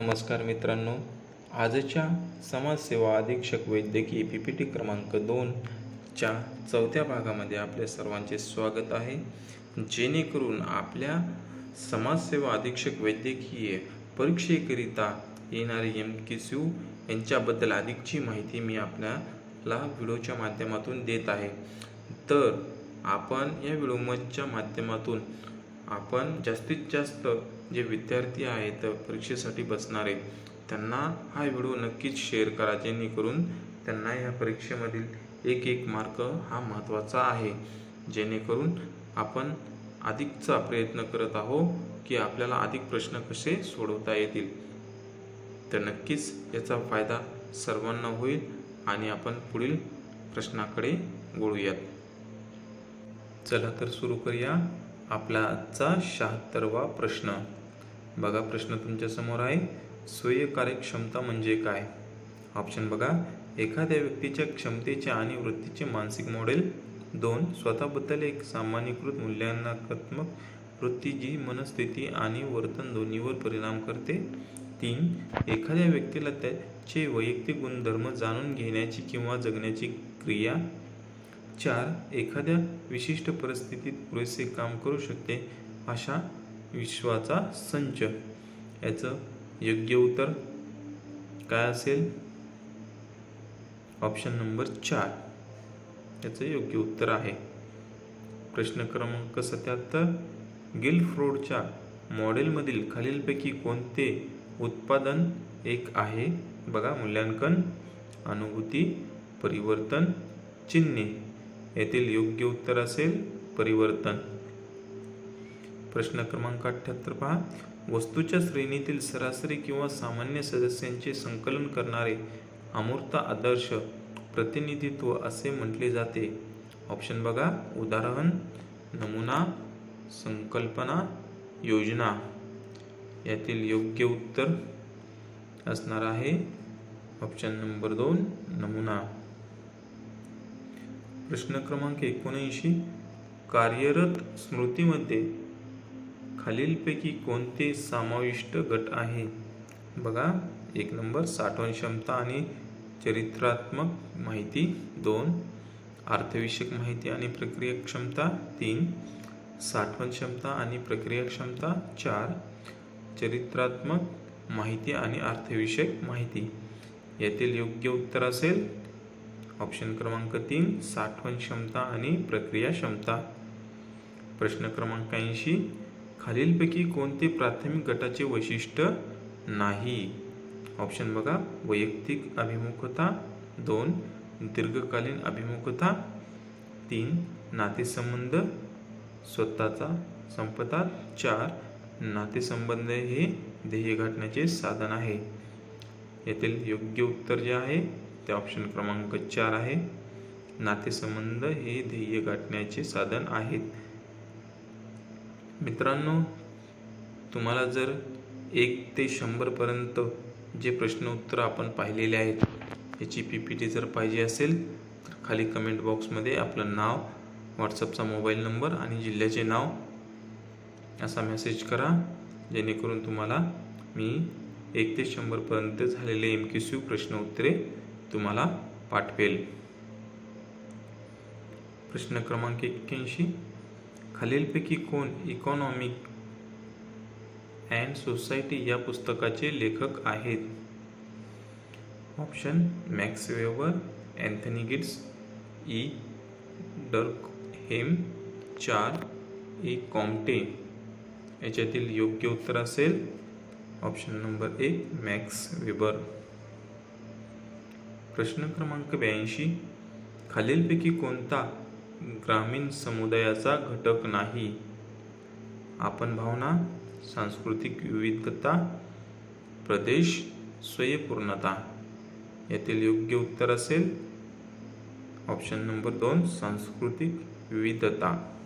नमस्कार मित्रांनो. आजच्या समाजसेवा अधीक्षक वैद्यकीय पी पी टी क्रमांक दोनच्या चौथ्या भागामध्ये आपल्या सर्वांचे स्वागत आहे. जेणेकरून आपल्या समाजसेवा अधीक्षक वैद्यकीय परीक्षेकरिता येणारे एम के सी यांच्याबद्दल अधिकची माहिती मी आपल्याला व्हिडिओच्या माध्यमातून देत आहे. तर आपण या व्हिडिओच्या माध्यमातून आपण जास्तीत जास्त जे विद्यार्थी आहेत परीक्षेसाठी बसणारे त्यांना हा व्हिडिओ नक्कीच शेअर करा जेणेकरून त्यांना या परीक्षेमधील एक एक मार्क हा महत्त्वाचा आहे. जेणेकरून आपण अधिकचा प्रयत्न करत आहोत की आपल्याला अधिक प्रश्न कसे सोडवता येतील. तर नक्कीच याचा फायदा सर्वांना होईल आणि आपण पुढील प्रश्नाकडे वळूयात. चला तर सुरू करूया. आपला आजचा शहात्तरवा प्रश्न. बघा प्रश्न तुमच्यासमोर आहे. स्वयं कार्यक्षमता म्हणजे काय? ऑप्शन बघा. एखाद्या व्यक्तीच्या क्षमतेचे आणि वृत्तीचे मानसिक मॉडेल. दोन स्वतःबद्दल एक सामान्यकृत मूल्यांकनात्मक वृत्ती जी मनस्थिती आणि वर्तन दोन्हीवर परिणाम करते. तीन एखाद्या व्यक्तीला त्याचे वैयक्तिक गुणधर्म जाणून घेण्याची किंवा जगण्याची क्रिया चार एखाद्या विशिष्ट परिस्थितीत पुरेसे काम करू शकते अशा विश्वाचा संच. याचं योग्य उत्तर काय असेल? ऑप्शन नंबर चार. याचं योग्य उत्तर आहे. प्रश्न क्रमांक सत्याहत्तर. गिल्फ्रोडच्या मॉडेलमधील खालीलपैकी कोणते उत्पादन एक आहे? बघा मूल्यांकन अनुभूती परिवर्तन चिन्हे. येथील योग्य उत्तर असेल परिवर्तन. प्रश्न क्रमांक अठ्ठ्याहत्तर पहा. वस्तूच्या श्रेणीतील सरासरी किंवा सामान्य सदस्यांचे संकलन करणारे अमूर्त आदर्श प्रतिनिधित्व असे म्हटले जाते. ऑप्शन बघा. उदाहरण नमुना संकल्पना योजना. यातील योग्य उत्तर असणार आहे. ऑप्शन नंबर दोन नमुना. प्रश्न क्रमांक एकोणऐंशी कार्यरत स्मृतीमध्ये खालीलपैकी कोणते समाविष्ट गट आहे? बघा एक नंबर साठवण क्षमता आणि चरित्रात्मक माहिती दोन अर्थविषयक माहिती आणि प्रक्रिया क्षमता तीन साठवण क्षमता आणि प्रक्रिया क्षमता चार चरित्रात्मक माहिती आणि अर्थविषयक माहिती. यातील योग्य उत्तर असेल ऑप्शन क्रमांक तीन साठवण क्षमता आणि प्रक्रिया क्षमता. प्रश्न क्रमांक ऐंशी खालीलपैकी कोणते प्राथमिक गटाचे वैशिष्ट्य नाही? ऑप्शन बघा वैयक्तिक अभिमुखता दोन दीर्घकालीन अभिमुखता तीन नातेसंबंध स्वतःचा संपदा चार नातेसंबंध हे ध्येय गाठण्याचे साधन आहे. येथील योग्य उत्तर जे आहे ते ऑप्शन क्रमांक चार आहे. नातेसंबंध हे ध्येय गाठण्याचे साधन आहेत. मित्रांनो तुम्हाला जर एक ते शंभरपर्यंत जे प्रश्न उत्तर आपण पाहिलेले आहेत याची पी पी टी जर पाहिजे असेल तर खाली कमेंट बॉक्समध्ये आपलं नाव व्हॉट्सअपचा मोबाईल नंबर आणि जिल्ह्याचे नाव असा मेसेज करा. जेणेकरून तुम्हाला मी एक ते शंभरपर्यंत झालेले एम क्यू सी प्रश्न उत्तरे तुम्हाला पाठवेल. प्रश्न क्रमांक एक्क्याऐंशी. खालीलपैकी कोण इकॉनॉमिक अँड सोसायटी या पुस्तकाचे लेखक आहेत? Option Max Weber Anthony Giddens E. Durkheim चार. ए. कॉम्टे. याच्यातील योग्य उत्तर असेल. ऑप्शन नंबर एक मॅक्स वेबर. प्रश्न क्रमांक ब्याऐंशी खालीलपैकी कोणता ग्रामीण समुदायाचा घटक नाही? आपण भावना सांस्कृतिक विविधता प्रदेश स्वयंपूर्णता यातील योग्य उत्तर असेल. ऑप्शन नंबर दोन सांस्कृतिक विविधता.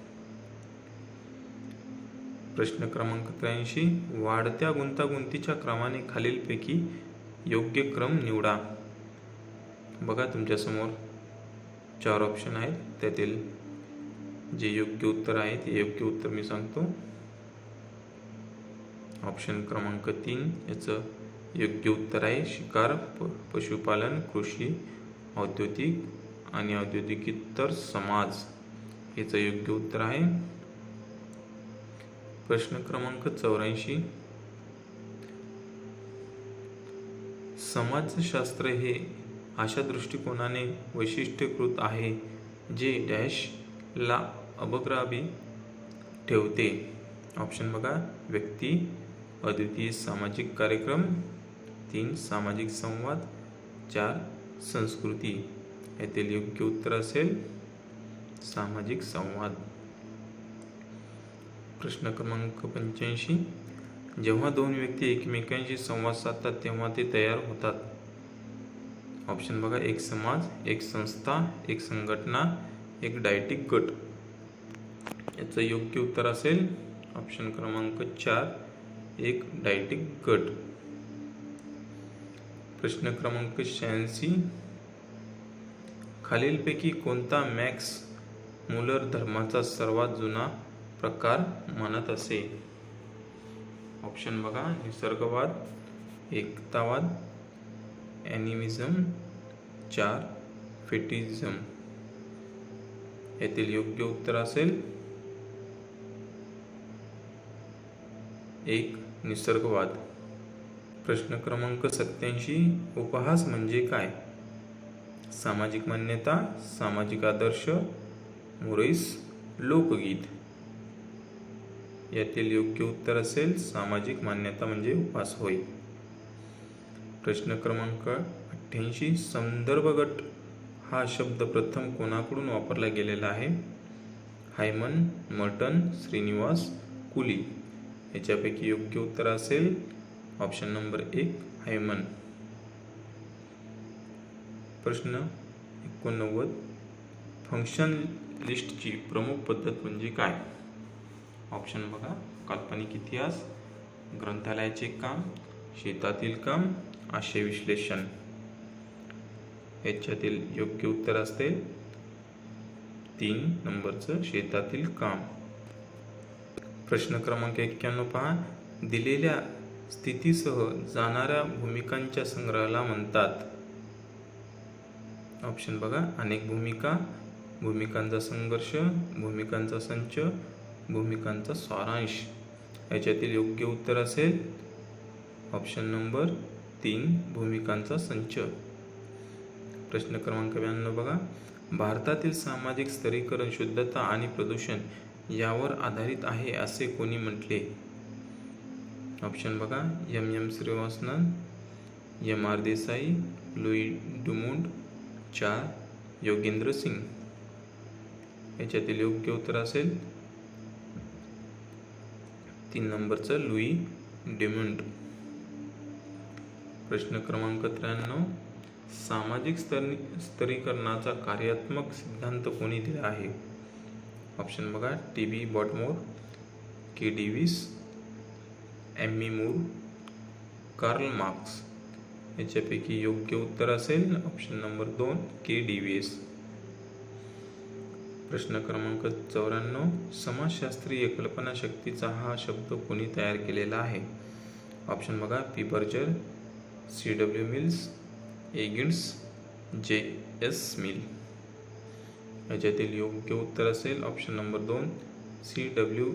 प्रश्न क्रमांक त्र्याऐंशी वाढत्या गुंतागुंतीच्या क्रमाने खालीलपैकी योग्य क्रम निवडा. बघा तुमच्यासमोर चार ऑप्शन आहेत. त्यातील जे योग्य उत्तर आहे ते योग्य उत्तर मी सांगतो. ऑप्शन क्रमांक तीन याचं योग्य उत्तर आहे शिकार प पशुपालन कृषी औद्योगिक आणि औद्योगिकेतर समाज. याचं योग्य उत्तर आहे. प्रश्न क्रमांक चौऱ्याऐंशी. समाजशास्त्र हे अशा दृष्टिकोनाने वैशिष्ट्यीकृत आहे जे डॅश ला अबग्राबी ठेवते. ऑप्शन बघा व्यक्ती अद्वितीय सामाजिक कार्यक्रम तीन सामाजिक संवाद चार संस्कृती. यातील योग्य उत्तर असेल सामाजिक संवाद. प्रश्न क्रमांक पंच्याऐंशी. जेव्हा दोन व्यक्ती एकमेकांशी संवाद साधतात तेव्हा ते तयार होतात. ऑप्शन बघा एक समाज एक संस्था एक संघटना एक डायटिक गट. याचं योग्य उत्तर असेल ऑप्शन क्रमांक चार एक डायटिक गट. प्रश्न क्रमांक शहाऐंशी. खालीलपैकी कोणता मॅक्स मुलर धर्माचा सर्वात जुना प्रकार मानत असे? ऑप्शन बघा निसर्गवाद एकतावाद ॲनिमिझम चार फेटिझम यातील योग्य उत्तर असेल. एक निसर्गवाद. प्रश्न क्रमांक सत्याऐंशी उपहास म्हणजे काय? सामाजिक मान्यता सामाजिक आदर्श मुरईस लोकगीत. यातील योग्य उत्तर असेल सामाजिक मान्यता म्हणजे उपहास. होय. प्रश्न क्रमांक अठ्ठ्याऐंशी संदर्भ गट हा शब्द प्रथम कोणाकडून वापरला गेलेला आहे? Hyman Merton Srinivas Cooley. याच्यापैकी योग्य उत्तर असेल ऑप्शन नंबर एक हायमन. प्रश्न एकोणनव्वद. फंक्शन लिस्टची प्रमुख पद्धत म्हणजे काय? ऑप्शन बघा. काल्पनिक इतिहास ग्रंथालयाचे काम शेतातील काम आशय विश्लेषण. याच्यातील योग्य उत्तर असते. तीन नंबरचं शेतातील काम. प्रश्न क्रमांक एक्क्याण्णव पहा. दिलेल्या स्थितीसह जाणाऱ्या भूमिकांच्या संग्रहाला म्हणतात. ऑप्शन बघा. अनेक भूमिका. भूमिकांचा संघर्ष भूमिकांचा संच भूमिकांचा सारांश. याच्यातील योग्य उत्तर असेल. ऑप्शन नंबर तीन भूमिकांचा संच. प्रश्न क्रमांक ब्याण्णव बघा. भारतातील सामाजिक स्तरीकरण शुद्धता आणि प्रदूषण यावर आधारित आहे असे कोणी म्हटले? ऑप्शन बघा. M M Srinivasan M R Desai Louis Dumont चार योगेंद्र सिंग. याच्यातील योग्य उत्तर असेल? तीन नंबरचं लुई डिमुंड प्रश्न क्रमांक त्र्याण्णव. सामाजिक स्तरी स्तरीकरणाचा कार्यात्मक सिद्धांत कोणी दिला आहे? ऑप्शन बघा T B Bottomore K Davis M E Moore Karl Marx. याच्यापैकी योग्य उत्तर असेल ऑप्शन नंबर दोन के डी व्ही एस प्रश्न क्रमांक चौऱ्याण्णव समाजशास्त्रीय कल्पनाशक्तीचा हा शब्द कोणी तयार केलेला आहे? ऑप्शन बघा P Berger C W Mills एगिन्स J S Mill याच्यातील योग्य उत्तर असेल ऑप्शन नंबर दोन सी डब्ल्यू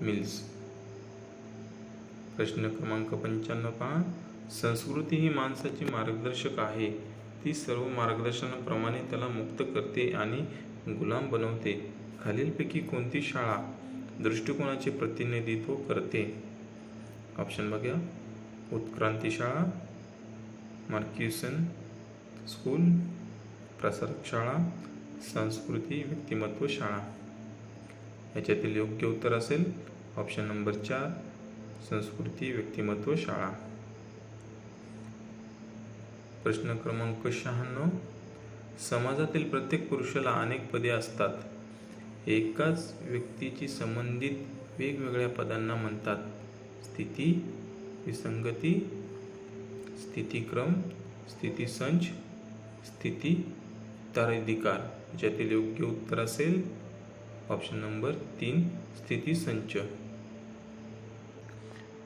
मिल्स प्रश्न क्रमांक पंच्याण्णव पहा. संस्कृती ही माणसाची मार्गदर्शक आहे. ती सर्व मार्गदर्शनाप्रमाणे त्याला मुक्त करते आणि गुलाम बनवते. खालीलपैकी कोणती शाळा दृष्टिकोनाचे प्रतिनिधित्व करते? ऑप्शन बघा उत्क्रांती शाळा मार्क्युसन स्कूल प्रसारक शाळा संस्कृती व्यक्तिमत्व शाळा. याच्यातील योग्य उत्तर असेल ऑप्शन नंबर चार संस्कृती व्यक्तिमत्व शाळा. प्रश्न क्रमांक शहाण्णव. समाजातील प्रत्येक पुरुषाला अनेक पदे असतात. एकाच व्यक्तीची संबंधित वेगवेगळ्या पदांना म्हणतात. स्थिती विसंगती स्थितिक्रम स्थितीसंच स्थिती उत्तराधिकार ज्यातील योग्य उत्तर असेल. ऑप्शन नंबर तीन स्थितीसंच.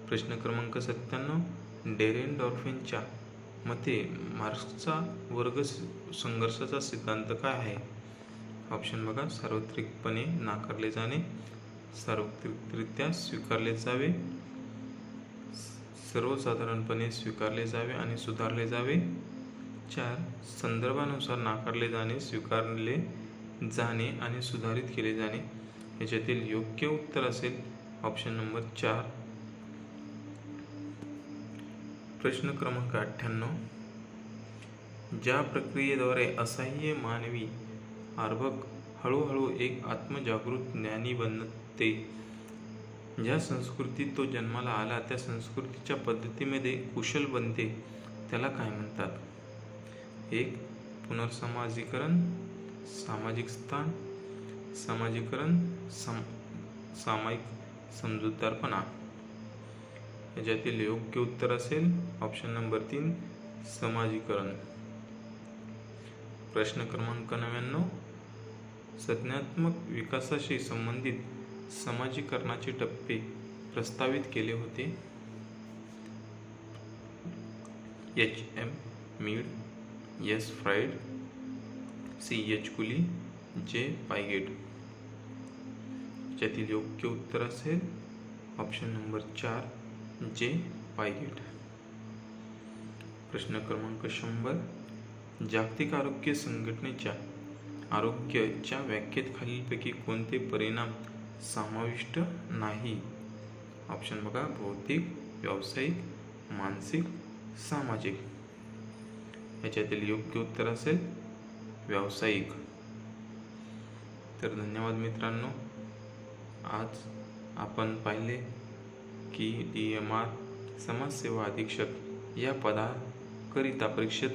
प्रश्न क्रमांक सत्त्याण्णव डेरेनडॉर्फिनच्या मते मार्क्सचा वर्ग संघर्षाचा सिद्धांत काय आहे? ऑप्शन बघा सार्वत्रिकपणे नाकारले जाणे सार्वत्रिकरित्या स्वीकारले जावे. सर्वसाधारणपणे स्वीकारले जावे आणि सुधारले जावे. चार संदर्भानुसार नाकारले जाणे स्वीकारले जाणे आणि सुधारित केले जाणे. याच्यातील योग्य उत्तर असेल ऑप्शन नंबर चार. प्रश्न क्रमांक अठ्ठ्याण्णव. ज्या प्रक्रियेद्वारे असह्य मानवी आर्भक हळूहळू एक आत्मजागृत ज्ञानी बनते ज्या संस्कृतीत तो जन्माला आला त्या संस्कृतीच्या पद्धतीमध्ये कुशल बनते त्याला काय म्हणतात? एक पुनर्समाजीकरण सामाजिक स्थान सामाजिकरण सम सामायिक समजूतदारपणा. याच्यातील योग्य उत्तर असेल ऑप्शन नंबर तीन समाजीकरण. प्रश्न क्रमांक नव्याण्णव संज्ञात्मक विकासाशी संबंधित समाजीकरणाचे टप्पे प्रस्तावित केले होते. H M Mead S Freud C H Cooley J Piaget ज्यातील योग्य उत्तर असेल ऑप्शन नंबर चार जे पायगेट प्रश्न क्रमांक शंभर जागतिक आरोग्य संघटनेच्या आरोग्याच्या व्याख्येत खालीलपैकी कोणते परिणाम समाविष्ट नाही. ऑप्शन बघा भौतिक व्यावसायिक मानसिक सामाजिक. याच्यातील योग्य उत्तर असेल व्यावसायिक. तर धन्यवाद मित्रांनो. आज आपण पाहिले की डी एम आर समाजसेवा अधीक्षक या पदाकरिता परीक्षेत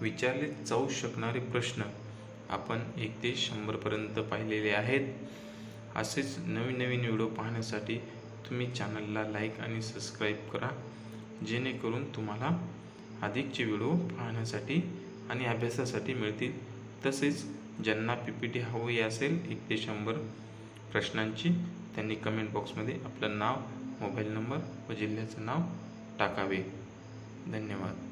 विचारले जाऊ शकणारे प्रश्न आपण एक ते शंभरपर्यंत पाहिलेले आहेत. असेच नवीन नवीन व्हिडिओ पाहण्यासाठी तुम्ही चॅनलला लाईक आणि सबस्क्राईब करा जेणेकरून तुम्हाला अधिकचे व्हिडिओ पाहण्यासाठी आणि अभ्यासासाठी मिळतील. तसेच ज्यांना पी पी टी हवी असेल एक ते शंभर प्रश्नांची त्यांनी कमेंट बॉक्समध्ये आपलं नाव मोबाईल नंबर व जिल्ह्याचं नाव टाकावे. धन्यवाद.